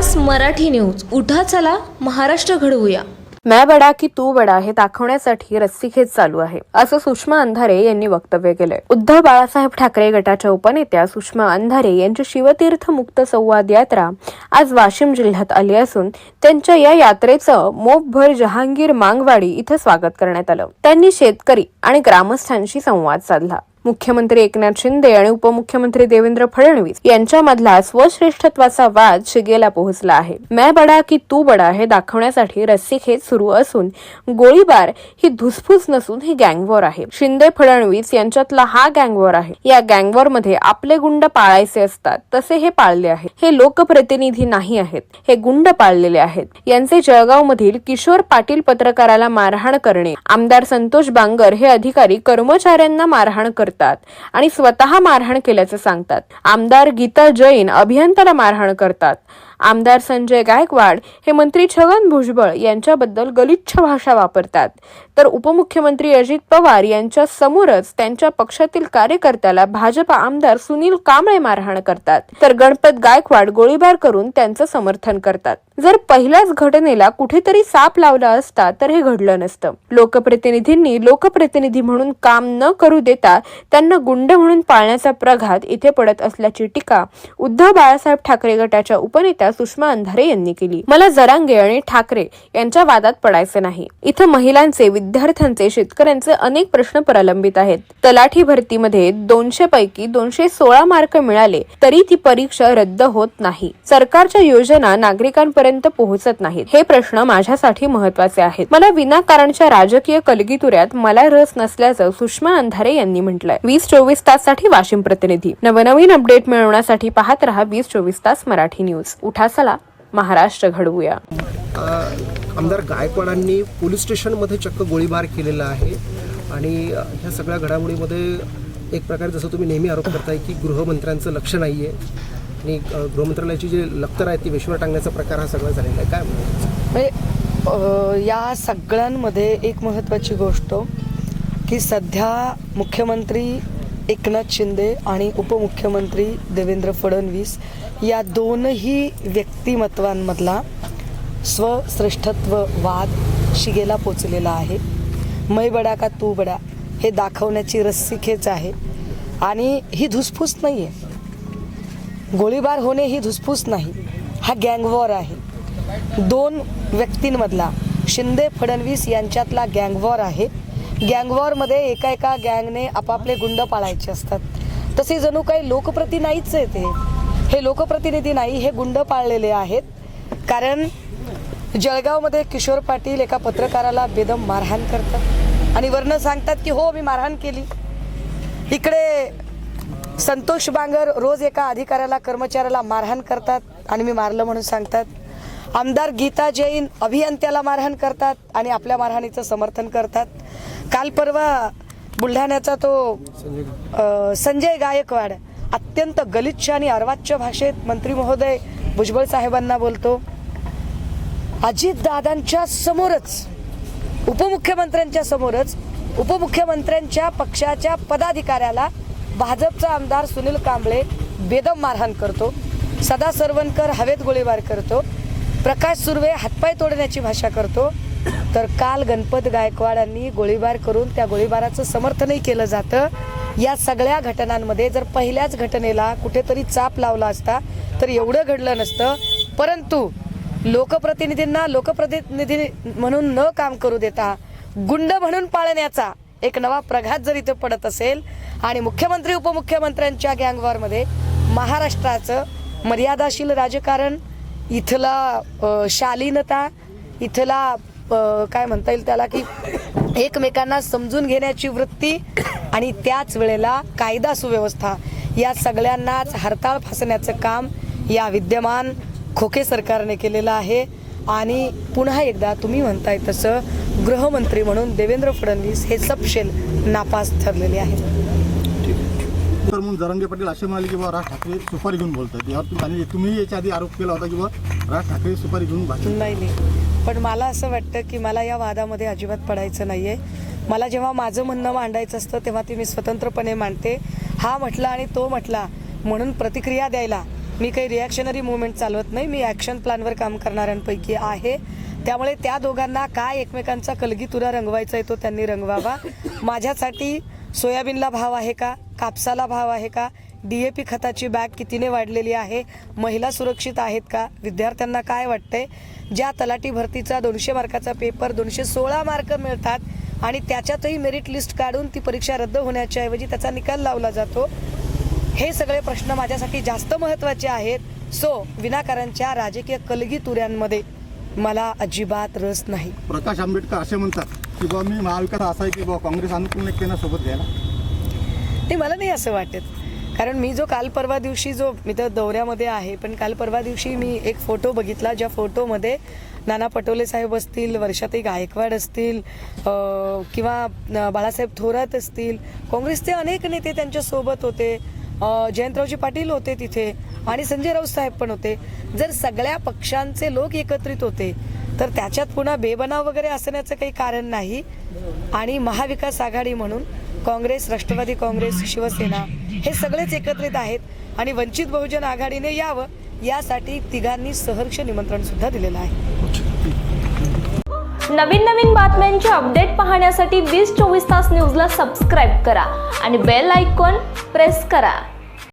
तास मराठी न्यूज. उठा चला महाराष्ट्र घडवूया. मैं बडा की तू बडा हे दाखवण्यासाठी रस्सीखेच चालू आहे असं सुषमा अंधारे यांनी वक्तव्य केलंय. उद्धव बाळासाहेब ठाकरे गटाच्या उपनेत्या सुषमा अंधारे यांची शिवतीर्थ मुक्त संवाद यात्रा आज वाशिम जिल्ह्यात आली असून त्यांच्या या यात्रेचं मोपभर जहांगीर मांगवाडी इथं स्वागत करण्यात आलं. त्यांनी शेतकरी आणि ग्रामस्थांशी संवाद साधला. मुख्यमंत्री एकनाथ शिंदे आणि उपमुख्यमंत्री देवेंद्र फडणवीस यांच्यामधला स्वश्रेष्ठत्वाचा वाद शिगेला पोहोचला आहे. मैं बडा की तू बडा हे दाखवण्यासाठी रस्सीखेच सुरू असून गोळीबार ही धुसफूस नसून ही गँगवॉर आहे. शिंदे फडणवीस यांच्यातला हा गँगवॉर आहे. या गँगवॉरमध्ये आपले गुंड पाळायचे असतात तसे हे पाळले आहेत. हे लोकप्रतिनिधी नाही आहेत हे गुंड पाळलेले आहेत. यांचे जळगाव मधील किशोर पाटील पत्रकाराला मारहाण करणे आमदार संतोष बांगर हे अधिकारी कर्मचाऱ्यांना मारहाण करतात आणि स्वतः मारहाण केल्याचं सांगतात. आमदार गीता जैन अभियंत्याला मारहाण करतात. आमदार संजय गायकवाड हे मंत्री छगन भुजबळ यांच्याबद्दल गलिच्छ भाषा वापरतात. तर उपमुख्यमंत्री अजित पवार यांच्या समोरच त्यांच्या पक्षातील कार्यकर्त्याला भाजपा आमदार सुनील कांबळे मारहाण करतात. तर गणपत गायकवाड गोळीबार करून त्यांचं समर्थन करतात. जर पहिल्याच घटनेला कुठेतरी साप लावला असता तर हे घडलं नसतं. लोकप्रतिनिधींनी लोकप्रतिनिधी म्हणून काम न करू देता त्यांना गुंड म्हणून पाळण्याचा प्रघात इथे पडत असल्याची टीका उद्धव बाळासाहेब ठाकरे गटाच्या उपनेत्या टीका सुषमा अंधारे यांनी केली. मला जरांगे आणि ठाकरे यांच्या वादात पडायचे नाही. इथं महिलांचे विद्यार्थ्यांचे शेतकऱ्यांचे अनेक प्रश्न प्रलंबित आहेत. तलाठी भरतीमध्ये दोनशे पैकी दोनशे सोळा मार्क मिळाले तरी ती परीक्षा रद्द होत नाही. सरकारच्या योजना नागरिकांपर्यंत पोहोचत नाहीत. हे प्रश्न माझ्यासाठी महत्त्वाचे आहेत. मला विनाकारणच्या राजकीय कलगीतुऱ्यात मला रस नसल्याचं सुषमा अंधारे यांनी म्हटलंय. वीस चोवीस ताससाठी वाशिम प्रतिनिधी. नवनवीन अपडेट मिळवण्यासाठी पाहत रहा वीस चोवीस तास मराठी न्यूज. उठा चला महाराष्ट्र घडवूया. आमदार गायकवाडांनी पोलीस स्टेशनमध्ये चक्क गोळीबार केलेला आहे आणि ह्या सगळ्या घडामोडीमध्ये एक प्रकारे जसं तुम्ही नेहमी आरोप करताय की गृहमंत्र्यांचं लक्ष नाही आहे आणि गृहमंत्रालयाची जे लक्तर आहे ती वेश्वर टांगण्याचा प्रकार हा सगळा झालेला आहे. काय म्हणजे या सगळ्यांमध्ये एक महत्त्वाची गोष्ट की सध्या मुख्यमंत्री एकनाथ शिंदे आणि उपमुख्यमंत्री देवेंद्र फडणवीस या दोनही व्यक्तिमत्वांमधला स्वश्रेष्ठत्व वाद शिगेला पोचलेला आहे. मै बडा का तू बडा हे दाखवण्याची रस्सीखेच आहे आणि ही धुसफूस नाही आहे गोळीबार होणे ही धुसफूस नाही हा गँगवॉर आहे. दोन व्यक्तींमधला शिंदे फडणवीस यांच्यातला गँगवॉर आहे. गँगवॉरमध्ये एका एका गँगने आपापले गुंड पाळायचे असतात. तसे जणू काही लोकप्रती नाहीच आहे ते हे लोकप्रतिनिधी नाही हे गुंड पाळलेले आहेत. कारण जळगावमध्ये किशोर पाटील एका पत्रकाराला बेदम मारहाण करतात. आणि वर्ण सांगतात की हो मी मारहाण केली. इकडे संतोष बांगर रोज एका अधिकाऱ्याला कर्मचाऱ्याला मारहाण करतात आणि मी मारलं म्हणून सांगतात. आमदार गीता जैन अभियंत्याला मारहाण करतात आणि आपल्या मारहाणीचं समर्थन करतात. काल परवा बुलढाण्याचा तो संजय गायकवाड अत्यंत गलिच्छ आणि अर्वाच्य भाषेत मंत्री महोदय भुजबळ साहेबांना बोलतो. अजितदादांच्या समोरच उपमुख्यमंत्र्यांच्या समोरच उपमुख्यमंत्र्यांच्या पक्षाच्या पदाधिकाऱ्याला भाजपचा आमदार सुनील कांबळे बेदम मारहाण करतो. सदा सरवणकर हवेत गोळीबार करतो. प्रकाश सुर्वे हातपाय तोडण्याची भाषा करतो. तर काल गणपत गायकवाडांनी गोळीबार करून त्या गोळीबाराचं समर्थनही केलं जातं. या सगळ्या घटनांमध्ये जर पहिल्याच घटनेला कुठेतरी चाप लावला असता तर एवढं घडलं नसतं. परंतु लोकप्रतिनिधींना लोकप्रतिनिधी म्हणून न काम करू देता गुंड म्हणून पाळण्याचा एक नवा प्रघात जर इथे पडत असेल आणि मुख्यमंत्री उपमुख्यमंत्र्यांच्या गँगवॉरमध्ये महाराष्ट्राचं मर्यादाशील राजकारण इथला शालीनता इथला काय म्हणता येईल त्याला की एकमेकांना समजून घेण्याची वृत्ती आणि त्याच वेळेला कायदा सुव्यवस्था या सगळ्यांनाच हरताळ फासण्याचं काम या विद्यमान खोके सरकारने केलेलं आहे. आणि पुन्हा एकदा तुम्ही म्हणताय तसं गृहमंत्री म्हणून देवेंद्र फडणवीस हे सपशेल नापास ठरलेले आहेत. म्हणून जरंगे पाटील असे म्हणाले की बाबा राज ठाकरे सुपारी घेऊन बोलतात. यावर तुम्ही तुम्ही याच्या आधी आरोप केला होता की बाबा राज ठाकरे सुपारी घेऊन भाषण नाही नाही. पण मला असं वाटतं की मला या वादामध्ये अजिबात पडायचं नाही आहे मला जेव्हा माझं म्हणणं मांडायचं असतं तेव्हा ती मी स्वतंत्रपणे मांडते. हा म्हटला आणि तो म्हटला म्हणून प्रतिक्रिया द्यायला मी काही रिॲक्शनरी मुवमेंट चालवत नाही. मी ॲक्शन प्लॅनवर काम करणाऱ्यांपैकी आहे. त्यामुळे त्या दोघांना काय एकमेकांचा कलगीतुरा रंगवायचा आहे तो त्यांनी रंगवावा. माझ्यासाठी सोयाबीनला भाव आहे का? कापसाला भाव आहे का? डी ए पी खताची बॅग कितीने वाढलेली आहे? महिला सुरक्षित आहेत का? विद्यार्थ्यांना काय वाटतंय? ज्या तलाठी भरतीचा दोनशे मार्काचा पेपर दोनशे सोळा मार्क मिळतात आणि त्याच्यातही मेरिट लिस्ट काढून ती परीक्षा रद्द होण्याच्या ऐवजी त्याचा निकाल लावला जातो हे सगळे प्रश्न माझ्यासाठी जास्त महत्त्वाचे आहेत. सो विनाकारांच्या राजकीय कलगी तुऱ्यांमध्ये मला अजिबात रस नाही. प्रकाश आंबेडकर असे म्हणतात की बाबा मी महाविकास असाय की बाबा काँग्रेस अनुकूल नाही सोबत घ्यायला ते मला नाही असं वाटत. कारण मी जो काल परवा दिवशी जो मी तर दौऱ्यामध्ये आहे पण काल परवा दिवशी मी एक फोटो बघितला ज्या फोटोमध्ये नाना पटोले साहेब असतील वर्षाताई गायकवाड असतील किंवा बाळासाहेब थोरात असतील काँग्रेसचे अनेक नेते त्यांच्यासोबत होते जयंतरावजी पाटील होते तिथे आणि संजय राऊत साहेब पण होते. जर सगळ्या पक्षांचे लोक एकत्रित होते तर त्याच्यात पुन्हा बेबनाव वगैरे असण्याचं काही कारण नाही. आणि महाविकास आघाडी म्हणून काँग्रेस राष्ट्रवादी काँग्रेस शिवसेना हे सगळेच एकत्रित आहेत आणि वंचित बहुजन आघाडीने यावं यासाठी तिघांनी सहर्ष निमंत्रण सुद्धा दिलेलं आहे. नवीन नवीन बातम्यांचे अपडेट पाहण्यासाठी वीस चोवीस तास न्यूजला सबस्क्राईब करा आणि बेल आयकॉन प्रेस करा.